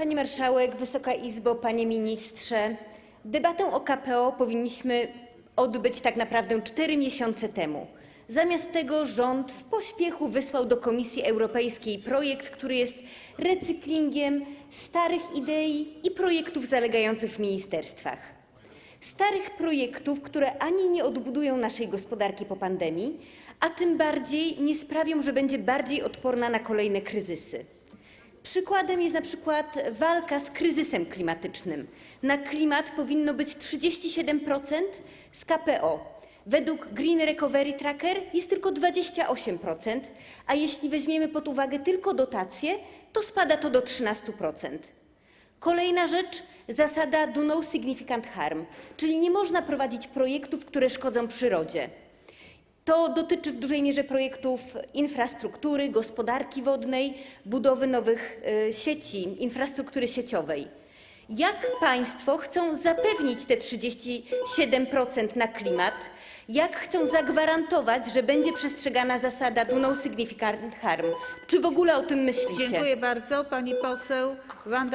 Pani Marszałek, Wysoka Izbo, Panie Ministrze! Debatę o KPO powinniśmy odbyć tak naprawdę 4 miesiące temu. Zamiast tego rząd w pośpiechu wysłał do Komisji Europejskiej projekt, który jest recyklingiem starych idei i projektów zalegających w ministerstwach. Starych projektów, które ani nie odbudują naszej gospodarki po pandemii, a tym bardziej nie sprawią, że będzie bardziej odporna na kolejne kryzysy. Przykładem jest na przykład walka z kryzysem klimatycznym. Na klimat powinno być 37% z KPO. Według Green Recovery Tracker jest tylko 28%, a jeśli weźmiemy pod uwagę tylko dotacje, to spada to do 13%. Kolejna rzecz, zasada do no significant harm, czyli nie można prowadzić projektów, które szkodzą przyrodzie. To dotyczy w dużej mierze projektów infrastruktury, gospodarki wodnej, budowy nowych y, sieci, infrastruktury sieciowej. Jak państwo chcą zapewnić te 37% na klimat? Jak chcą zagwarantować, że będzie przestrzegana zasada do no significant harm? Czy w ogóle o tym myślicie? Dziękuję bardzo. Pani poseł Wanda